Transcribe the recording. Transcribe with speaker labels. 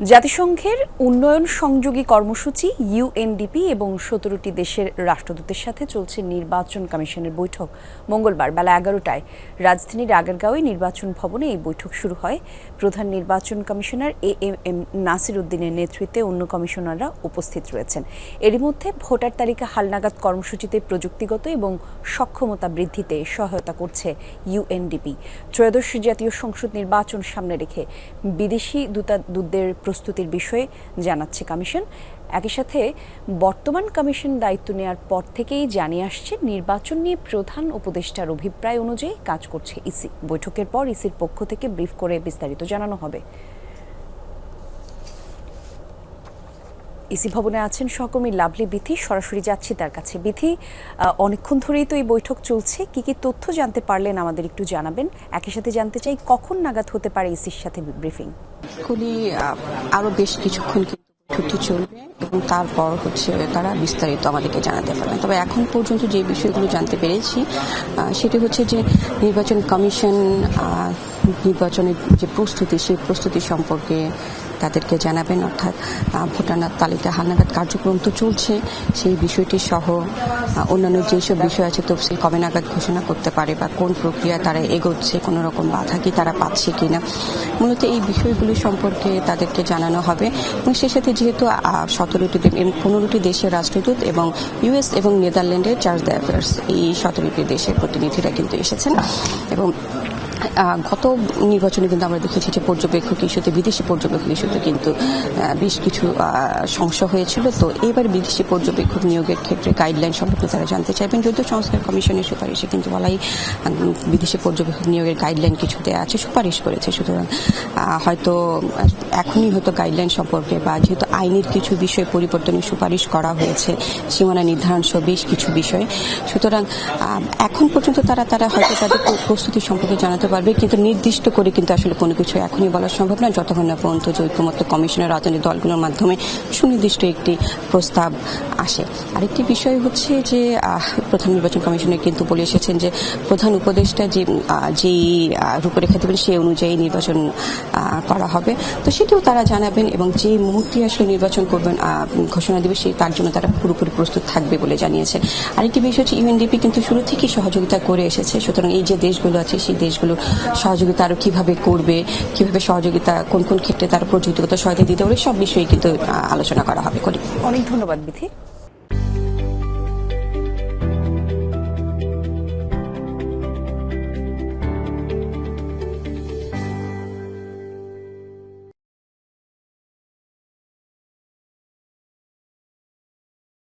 Speaker 1: জাতিসংঘের উন্নয়ন সংযোগী কর্মসূচি ইউএনডিপি এবং সতেরোটি দেশের রাষ্ট্রদূতের সাথে চলছে নির্বাচন কমিশনের বৈঠক। মঙ্গলবার বেলা এগারোটায় রাজধানীর আগারগাঁওয়ে নির্বাচন ভবনে এই বৈঠক শুরু হয়। প্রধান নির্বাচন commissioner A M M Nasir উদ্দিনের নেতৃত্বে অন্য কমিশনাররা উপস্থিত রয়েছেন। এরই মধ্যে ভোটার তালিকা হালনাগাদ কর্মসূচিতে প্রযুক্তিগত এবং সক্ষমতা বৃদ্ধিতে সহায়তা করছে ইউএনডিপি ত্রয়োদশ জাতীয় সংসদ নির্বাচন সামনে রেখে বিদেশি দূতাদূতদের প্রস্তুতির বিষয়ে জানাচ্ছে কমিশন। একই সাথে বর্তমান কমিশন দায়িত্ব নেওয়ার পর থেকেই জানিয়ে আসছে, নির্বাচন নিয়ে প্রধান উপদেষ্টার অভিপ্রায় অনুযায়ী কাজ করছে ইসি। বৈঠকের পর ইসির পক্ষ থেকে ব্রিফ করে বিস্তারিত জানানো হবে। ইসি ভবনে আছেন সহকর্মী লাভলি বিথি। সরাসরি যাচ্ছি তার কাছে। বিথি অনেকক্ষণ ধরেই তো এই বৈঠক চলছে। কি কি তথ্য জানতে পারলেন আমাদের একটু জানাবেন। একই সাথে জানতে চাই, কখন নাগাদ হতে পারে ইসির সাথে ব্রিফিং
Speaker 2: আরও বেশ কিছুক্ষণ বৈঠকটি চলবে এবং তারপর হচ্ছে তারা বিস্তারিত আমাদেরকে জানাতে পারবেন। তবে এখন পর্যন্ত যে বিষয়গুলো জানতে পেরেছি সেটি হচ্ছে যে নির্বাচন কমিশন নির্বাচনের যে প্রস্তুতি, সেই প্রস্তুতি সম্পর্কে তাদেরকে জানাবেন, অর্থাৎ ভোটার তালিকা হালনাগাদ কার্যক্রম তো চলছে, সেই বিষয়টি সহ অন্যান্য যেসব বিষয় আছে তফসিল কবে নাগাদ ঘোষণা করতে পারে বা কোন প্রক্রিয়া তারা এগোচ্ছে, কোনো রকম বাধা কি তারা পাচ্ছে কিনা, মূলত এই বিষয়গুলি সম্পর্কে তাদেরকে জানানো হবে। এবং সে সাথে যেহেতু সতেরোটি পনেরোটি দেশের রাষ্ট্রদূত এবং ইউএস এবং নেদারল্যান্ডের চার্জ দ্য অ্যাফেয়ার্স, এই সতেরোটি দেশের প্রতিনিধিরা কিন্তু এসেছেন। এবং গত নির্বাচনে কিন্তু আমরা দেখেছি যে পর্যবেক্ষক ইস্যুতে, বিদেশি পর্যবেক্ষক ইস্যুতে কিন্তু বেশ কিছু সমস্যা হয়েছিল। তো এবার বিদেশি পর্যবেক্ষক নিয়োগের ক্ষেত্রে গাইডলাইন সম্পর্কে তারা জানতে চাইবেন। যদিও সংস্কার কমিশনের সুপারিশে কিন্তু বলাই বিদেশি পর্যবেক্ষক নিয়োগের গাইডলাইন কিছু দেওয়া আছে, সুপারিশ করেছে। সুতরাং হয়তো এখনই হয়তো গাইডলাইন সম্পর্কে বা যেহেতু আইনের কিছু বিষয় পরিবর্তনের সুপারিশ করা হয়েছে। সীমানা নির্ধারণ সহ বেশ কিছু বিষয়। সুতরাং এখন পর্যন্ত তারা তারা হয়তো তাদের প্রস্তুতি সম্পর্কে জানাতে পারবে, কিন্তু নির্দিষ্ট করে কিন্তু আসলে কোনো কিছু এখনই বলা সম্ভব না যতক্ষণ না পর্যন্ত ঐক্যমত্য কমিশনের রাজনৈতিক দলগুলোর মাধ্যমে সুনির্দিষ্ট একটি প্রস্তাব আসে। আরেকটি বিষয় হচ্ছে যে প্রধান নির্বাচন কমিশনের কিন্তু বলে এসেছেন যে, প্রধান উপদেষ্টা যে যেই রূপরেখা দেবেন সেই অনুযায়ী নির্বাচন করা হবে। তো সেটিও তারা জানাবেন এবং যে মুহূর্তে আসলে নির্বাচন করবেন ঘোষণা দেবে সেই, তার জন্য তারা পুরোপুরি প্রস্তুত থাকবে বলে জানিয়েছে। আরেকটি বিষয় হচ্ছে ইউএনডিপি কিন্তু শুরু থেকেই সহযোগিতা করে এসেছে। সুতরাং এই যে দেশগুলো আছে, সেই দেশগুলো সহযোগিতা আরও কীভাবে করবে, কীভাবে সহযোগিতা, কোন কোন ক্ষেত্রে তারা প্রযুক্তিগত সহায়তা দিতে পারে সব বিষয়ে কিন্তু আলোচনা করা হবে।
Speaker 1: অনেক ধন্যবাদ বিথি